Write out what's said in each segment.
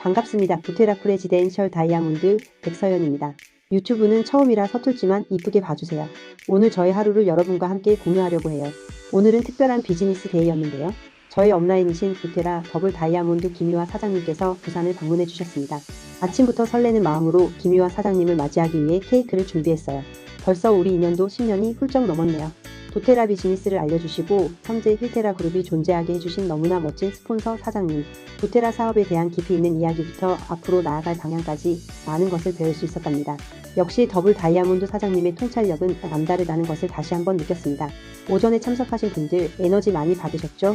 반갑습니다. 부테라 프레지덴셜 다이아몬드 백서연입니다. 유튜브는 처음이라 서툴지만 이쁘게 봐주세요. 오늘 저의 하루를 여러분과 함께 공유하려고 해요. 오늘은 특별한 비즈니스 데이였는데요. 저희 업라인이신 부테라 더블 다이아몬드 김유아 사장님께서 부산을 방문해 주셨습니다. 아침부터 설레는 마음으로 김유아 사장님을 맞이하기 위해 케이크를 준비했어요. 벌써 우리 인연도 10년이 훌쩍 넘었네요. 도테라 비즈니스를 알려주시고 현재 힐테라 그룹이 존재하게 해주신 너무나 멋진 스폰서 사장님, 도테라 사업에 대한 깊이 있는 이야기부터 앞으로 나아갈 방향까지 많은 것을 배울 수 있었답니다. 역시 더블 다이아몬드 사장님의 통찰력은 남다르다는 것을 다시 한번 느꼈습니다. 오전에 참석하신 분들 에너지 많이 받으셨죠?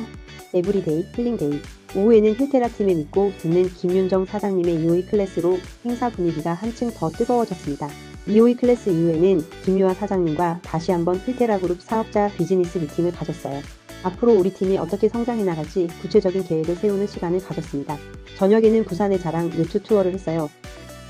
에브리데이 힐링데이 오후에는 힐테라 팀을 믿고 듣는 김윤정 사장님의 EOE 클래스로 행사 분위기가 한층 더 뜨거워졌습니다. EOE 클래스 이후에는 김유아 사장님과 다시 한번 힐테라 그룹 사업자 비즈니스 미팅을 가졌어요. 앞으로 우리 팀이 어떻게 성장해 나갈지 구체적인 계획을 세우는 시간을 가졌습니다. 저녁에는 부산의 자랑 요트 투어를 했어요.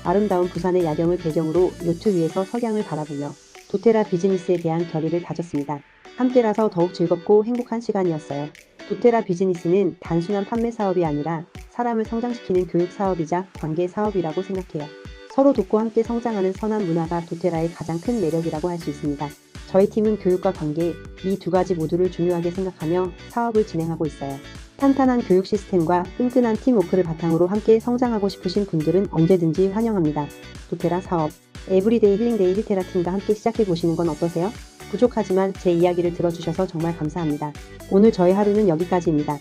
아름다운 부산의 야경을 배경으로 요트 위에서 석양을 바라보며 도테라 비즈니스에 대한 결의를 다졌습니다. 함께라서 더욱 즐겁고 행복한 시간이었어요. 도테라 비즈니스는 단순한 판매 사업이 아니라 사람을 성장시키는 교육 사업이자 관계 사업이라고 생각해요. 서로 돕고 함께 성장하는 선한 문화가 도테라의 가장 큰 매력이라고 할 수 있습니다. 저희 팀은 교육과 관계 이 두 가지 모두를 중요하게 생각하며 사업을 진행하고 있어요. 탄탄한 교육 시스템과 끈끈한 팀워크를 바탕으로 함께 성장하고 싶으신 분들은 언제든지 환영합니다. 도테라 사업 에브리데이 힐링데이 힐테라 팀과 함께 시작해 보시는 건 어떠세요? 부족하지만 제 이야기를 들어주셔서 정말 감사합니다. 오늘 저의 하루는 여기까지입니다.